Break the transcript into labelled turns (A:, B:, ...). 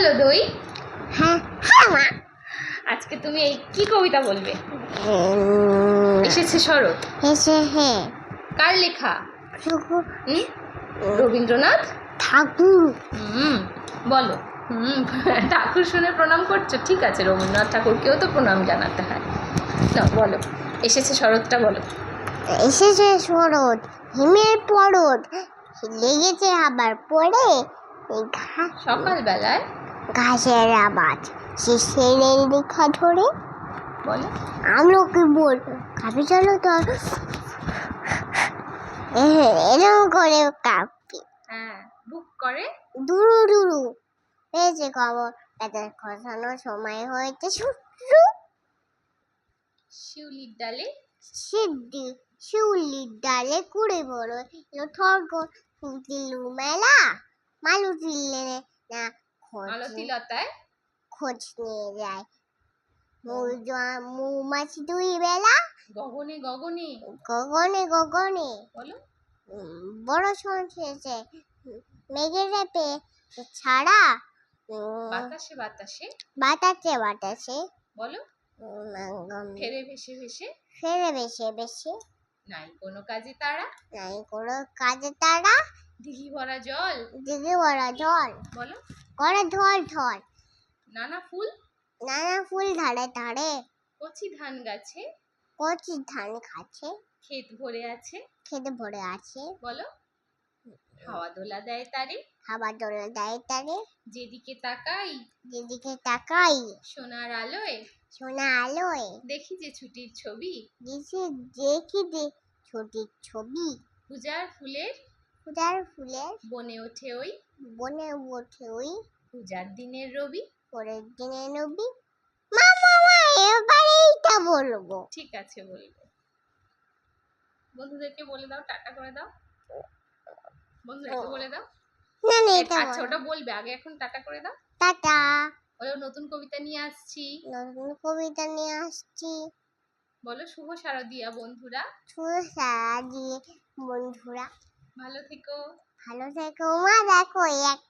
A: Hello দই।
B: হ্যাঁ। হ্যাঁ
A: আজকে তুমি এই কি কবিতা বলবে? এসেছে শরৎ।
B: হেসে হে
A: কার লেখা? রবীন্দ্রনাথ?
B: ঠাকুর।
A: হুম বলো। হুম ঠাকুর শুনে প্রণাম করছ? ঠিক আছে রবীন্দ্রনাথ ঠাকুরকেও তো প্রণাম জানাতে হয়। না বলো। এসেছে শরৎটা বলো।
B: এসেছে শরৎ হিমের পরত। লেগেছে আবার পরে।
A: সকালবেলায়
B: ঘাসের আবাজ শিশের লেখা ধরে
A: বলো
B: আমলোকে বল কাপি চলো তো। এরকম করে কাপি।
A: হ্যাঁ বুক করে।
B: দুরু দুরু। পেয়েছে খবর তাদের খসানোর সময় হয়েছে শুরু
A: শিউলির ডালে।
B: সিদ্ধি শিউলির ডালে কুড়ে বড়। এলো থর্গ ফুটিলু মেলা। মালু চিল্লে না খোঁজ
A: লতায়
B: খোঁজ নিয়ে যায়। মৌমাছি দুই বেলা।
A: গগনে গগনে।
B: গগনে গগনে।
A: বলো।
B: বড় শুনছে মেঘের রেপে ছাড়া
A: বাতাসে বাতাসে।
B: বাতাসে বাতাসে।
A: বলো। ফেরে ভেসে ভেসে।
B: ফেরে বেশি বেশি
A: নাই কোনো কাজে তারা?
B: নাই কোনো কাজে তারা।
A: দিঘি ভরা জল।
B: দিদি বড় জল।
A: বলো।
B: করে ঢল ঢল
A: নানা ফুল?
B: নানা ফুল ধারে ধারে।
A: কচি ধান গাছে?
B: কচি ধান খাচ্ছে
A: ক্ষেত ভরে আছে?
B: খেতে ভরে আছে।
A: বলো। হাওয়া দোলা দেয় তারে।
B: হাওয়া দোলে দেয় তারে।
A: যেদিকে তাকাই।
B: যেদিকে তাকাই।
A: সোনার আলোয়।
B: সোনা আলোয়।
A: দেখি যে ছুটির ছবি।
B: দেখি দে ছুটির ছবি।
A: পূজার ফুলের
B: পূজার ফুলের
A: বনে ওঠে ওই
B: বনে ওঠে ওই
A: পূজার দিনের রবি।
B: পরের দিনে নবী। মা মা মা এবারে এইটা বলব।
A: ঠিক আছে বলব। বন্ধুদেরকে বলে দাও টাটা করে দাও। বন্ধুদেরকে বলে দাও।
B: না না এটা
A: আচ্ছা ওটা বলবে আগে এখন টাটা করে দাও।
B: টাটা।
A: বলো নতুন কবিতা নিয়ে আসছি।
B: নতুন কবিতা নিয়ে আসছি।
A: বলো শুভ শারদিয়া বন্ধুরা।
B: শুধু সারা দিয়ে বন্ধুরা।
A: ভালো থেকো।
B: ভালো থেকো মা দেখো এক